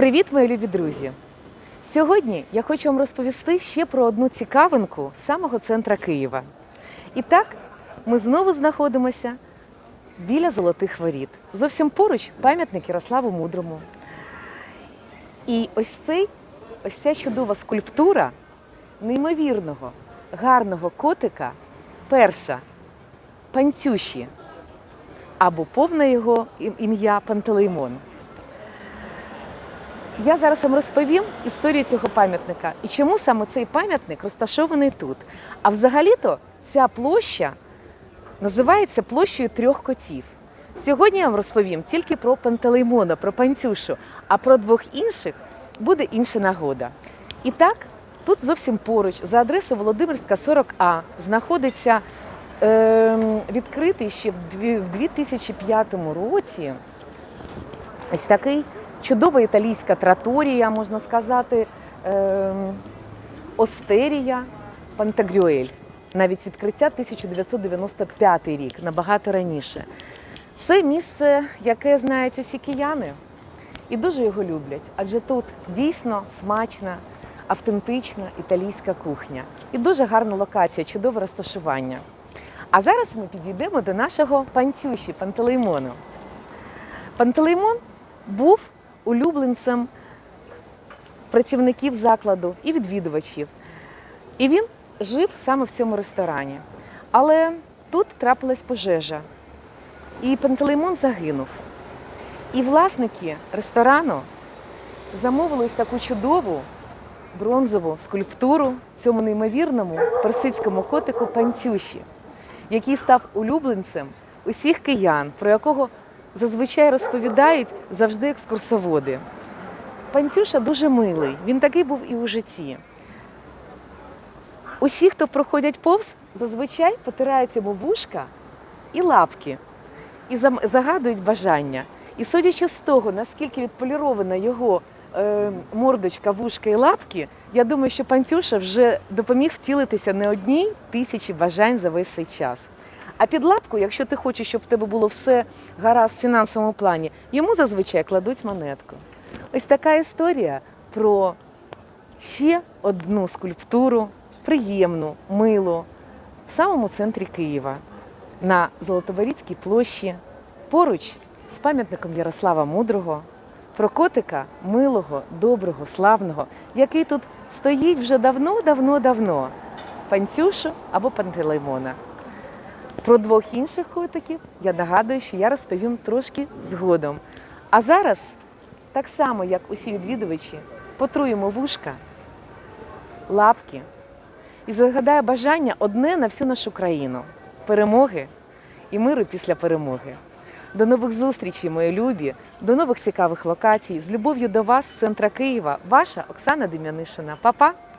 Привіт, мої любі друзі! Сьогодні я хочу вам розповісти ще про одну цікавинку самого центра Києва. І так, ми знову знаходимося біля Золотих Воріт. Зовсім поруч пам'ятник Ярославу Мудрому. І ось цей, ось ця чудова скульптура неймовірного, гарного котика перса Панцюші, або повне його ім'я Пантелеймон. Я зараз вам розповім історію цього пам'ятника і чому саме цей пам'ятник розташований тут. А взагалі-то ця площа називається площею трьох котів. Сьогодні я вам розповім тільки про Пантелеймона, про панцюшу, а про двох інших буде інша нагода. І так, тут зовсім поруч, за адресою Володимирська 40А, знаходиться ем, відкритий ще в 2005 році ось такий чудова італійська траторія, можна сказати, ем, остерія Пантагрюель. Навіть відкриття 1995 рік, набагато раніше. Це місце, яке знають усі кияни і дуже його люблять, адже тут дійсно смачна, автентична італійська кухня і дуже гарна локація, чудове розташування. А зараз ми підійдемо до нашого панцюші Пантелеймону. Пантелеймон був улюбленцем працівників закладу і відвідувачів. І він жив саме в цьому ресторані. Але тут трапилась пожежа, і Пантелеймон загинув. І власники ресторану замовили ось таку чудову бронзову скульптуру цьому неймовірному персидському котику Панцюші, який став улюбленцем усіх киян, про якого зазвичай розповідають завжди екскурсоводи. Панцюша дуже милий, він такий був і у житті. Усі, хто проходять повз, зазвичай потирають йому вушка і лапки і загадують бажання. І судячи з того, наскільки відполірована його е, мордочка, вушка і лапки, я думаю, що панцюша вже допоміг втілитися не одній тисячі бажань за весь цей час. А під лапку, якщо ти хочеш, щоб в тебе було все гаразд в фінансовому плані, йому зазвичай кладуть монетку. Ось така історія про ще одну скульптуру, приємну, милу, в самому центрі Києва, на Золотоворіцькій площі, поруч з пам'ятником Ярослава Мудрого, про котика милого, доброго, славного, який тут стоїть вже давно-давно-давно, панцюшу або пантелеймона. Про двох інших котиків я нагадую, що я розповім трошки згодом. А зараз, так само, як усі відвідувачі, потруємо вушка, лапки і загадаю бажання одне на всю нашу країну перемоги і миру після перемоги. До нових зустрічей, мої любі, до нових цікавих локацій. З любов'ю до вас з центра Києва, ваша Оксана Дем'янишина. Па-па!